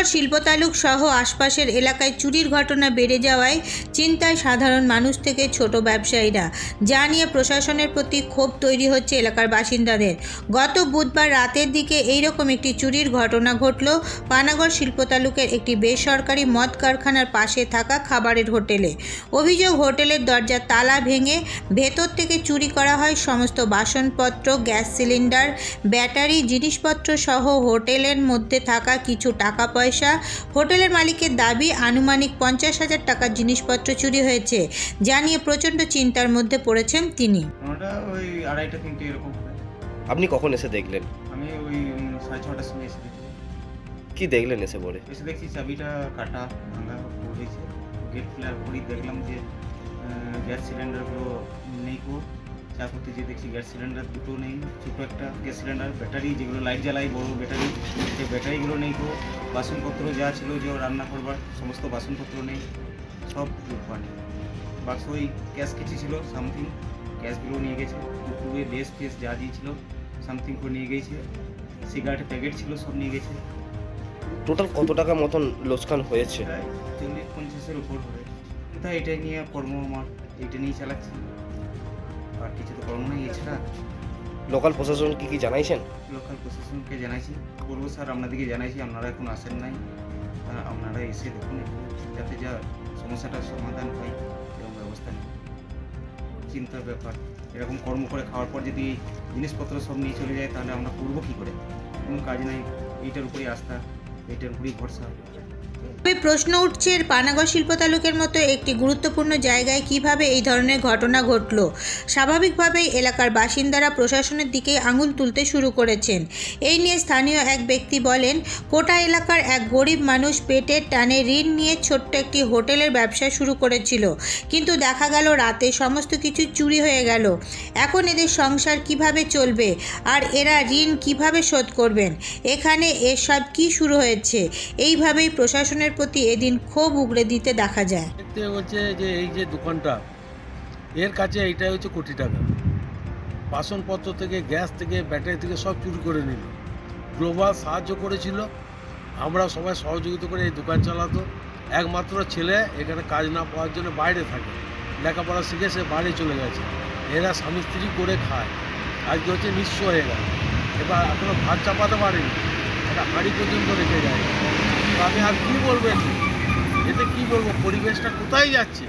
পানাগড় শিল্প তালুক সহ আশপাশের এলাকায় চুরির ঘটনা বেড়ে যাওয়ায় চিন্তায় সাধারণ মানুষ থেকে ছোট ব্যবসায়ীরা। যা নিয়ে প্রশাসনের প্রতি ক্ষোভ তৈরি হচ্ছে এলাকার বাসিন্দাদের। গত বুধবার রাতের দিকে এইরকম একটি চুরির ঘটনা ঘটল। পানাগড় শিল্প তালুকের একটি বেসরকারি মদ কারখানার পাশে থাকা খাবারের হোটেলে। অভিযোগ, হোটেলের দরজার তালা ভেঙে ভেতর থেকে চুরি করা হয়। সমস্ত বাসনপত্র, গ্যাস সিলিন্ডার, ব্যাটারি, জিনিসপত্র সহ হোটেলের মধ্যে থাকা কিছু টাকা পয়সা হোটেলের মালিকের দাবি আনুমানিক পঞ্চাশ হাজার টাকার জিনিসপত্র চুরি হয়েছে যা নিয়ে প্রচণ্ড চিন্তার মধ্যে পড়েছেন তিনি। ওটা ওই আড়াইটা তিনটে এরকম হবে। আপনি কখন এসে দেখলেন? আমি ওই উম, সাড়ে ছটার সময় এসে দেখি। কি দেখলেন এসে পরে এসে দেখছি চাবিটা কাটা ভাঙা পড়েছে। গেট ফ্ল্যার করি দেখলাম যে গ্যাস সিলিন্ডারগুলো নেই কো। চা করতে যে দেখছি গ্যাস সিলিন্ডার দুটো নেই ছোটো একটা গ্যাস সিলিন্ডার ব্যাটারি যেগুলো লাইট জ্বালাই বড় ব্যাটারি সেই ব্যাটারিগুলো নেই তো। বাসনপত্র যা ছিল যে রান্না করবার সমস্ত বাসনপত্র নেই সব মানে বাক্স ওই ক্যাশ কিছু ছিল সামথিং ক্যাশগুলো নিয়ে গেছে। দুপুরে লেস ফেস যা দিয়েছিল সামথিং করে নিয়ে গেছে। সিগারেটের প্যাকেট ছিল সব নিয়ে গেছে। টোটাল কত টাকা মতন লোকসান হয়েছে? চল্লিশ পঞ্চাশের উপর হবে তাই এটাই নিয়ে কর্ম আমার এটা নিয়ে চালাচ্ছি। আর কিছু তো কর্ম নেই এছাড়া লোকাল প্রশাসন কি কি জানাইছেন? লোকাল প্রশাসনকে জানাইছি করব স্যার আপনাদেরকে জানাইছি আপনারা এখন আসেন নাই আপনারা এসে দেখুন যাতে যা সমস্যাটার সমাধান হয় এরকম ব্যবস্থা নেই। চিন্তার ব্যাপার এরকম কর্ম করে খাওয়ার পর যদি জিনিসপত্র সব নিয়ে চলে যায় তাহলে আমরা করব কী করে? কোনো কাজ নাই এইটার উপরেই আস্থা এইটার উপরেই ভরসা। তবে প্রশ্ন উঠছে, পানাগড় শিল্প তালুকের মতো একটি গুরুত্বপূর্ণ জায়গায় কীভাবে এই ধরনের ঘটনা ঘটল? স্বাভাবিকভাবেই এলাকার বাসিন্দারা প্রশাসনের দিকে আঙুল তুলতে শুরু করেছেন। এই নিয়ে স্থানীয় এক ব্যক্তি বলেন, কোটা এলাকার এক গরিব মানুষ পেটের টানে ঋণ নিয়ে ছোট্ট একটি হোটেলের ব্যবসা শুরু করেছিল। কিন্তু দেখা গেল রাতে সমস্ত কিছু চুরি হয়ে গেল। এখন এদের সংসার কীভাবে চলবে? আর এরা ঋণ কীভাবে শোধ করবেন? এখানে এসব কি শুরু হয়েছে? এইভাবেই প্রশাসনের প্রতি এদিন ক্ষোভ উগড়ে দিতে দেখা যায়। দেখতে হচ্ছে যে এই যে দোকানটা, এর কাছে এইটাই হচ্ছে কোটি টাকা। বাসনপত্র থেকে, গ্যাস থেকে, ব্যাটারি থেকে সব চুরি করে নিল। গ্লোবাল সাহায্য করেছিল। আমরা সবাই সহযোগিতা করে এই দোকান চালাতো। একমাত্র ছেলে এখানে কাজ না পাওয়ার জন্য বাইরে থাকে। লেখাপড়া শিখে সে বাইরে চলে গেছে। এরা স্বামী স্ত্রী করে খায়। আজকে হচ্ছে নিঃস্ব হয়ে গেল। এবার এখনও ভাত চাপাতে পারেনি। একটা হাঁড়ি পর্যন্ত রেখে যায়। তো আমি আর কী বলবেন এতে? কি বলব? পরিবেশটা কোথায় যাচ্ছে?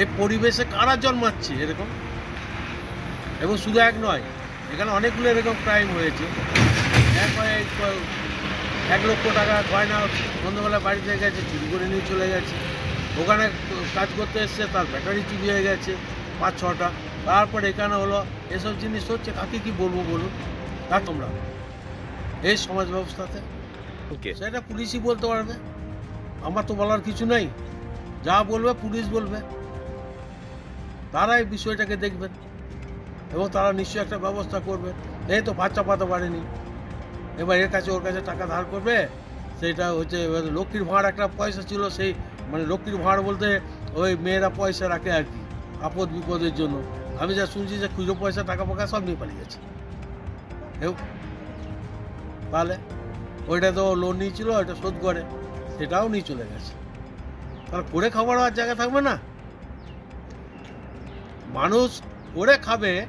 এই পরিবেশে কারা জন্মাচ্ছে এরকম? এবং শুধু এক নয়, এখানে অনেকগুলো এরকম ক্রাইম হয়েছে। এক লক্ষ টাকা গয়না সন্ধ্যাবেলা বাড়িতে গেছে, চুরি করে নিয়ে চলে গেছে। ওখানে কাজ করতে এসছে, তার ব্যাটারি চুরি হয়ে গেছে পাঁচ, ছটা। তারপর এখানে হলো, এসব জিনিস হচ্ছে, কাকে কি বলব বলুন? তা তোমরা। এই সমাজ ব্যবস্থাতে। ওকে। সেটা পুলিশই বলতে পারবে। আমার তো বলার কিছু নেই। যা বলবে পুলিশ বলবে। তারা এই বিষয়টাকে দেখবেন। এবং তারা নিশ্চয়ই একটা ব্যবস্থা করবে। এই তো বাচ্চা পাতে পারেনি। এবার এর কাছে ওর কাছে টাকা ধার করবে। সেটা হচ্ছে এবার লক্ষ্মীর ভাঁড় একটা পয়সা ছিল সেই মানে লক্ষ্মীর ভাঁড় বলতে ওই মেয়েরা পয়সা রাখে আর কি, আপদ বিপদের জন্য। আমি যা শুনছি যে খুচরো পয়সা টাকা ফাঁকা সব নিয়ে পালিয়ে গেছে। তাহলে? ওইটা তো লোন নিয়েছিল, ওইটা শোধ করে। সেটাও নিয়ে চলে গেছে। তাহলে করে খাবার আর জায়গা থাকবে না? মানুষ করে খাবে,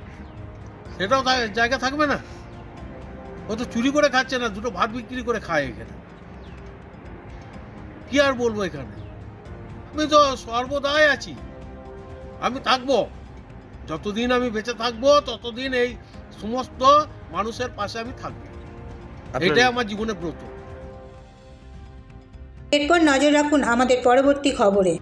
সেটাও জায়গা থাকবে না? ও তো চুরি করে খাচ্ছে না, দুটো ভাত বিক্রি করে খায় এখানে। কি আর বলব এখানে? আমি তো সর্বদাই আছি। আমি থাকব। যতদিন আমি বেঁচে থাকব, ততদিন এই সমস্ত মানুষের পাশে আমি থাকব। এটাই আমার জীবনে ব্রত এরপর নজর রাখুন আমাদের পরবর্তী খবরে।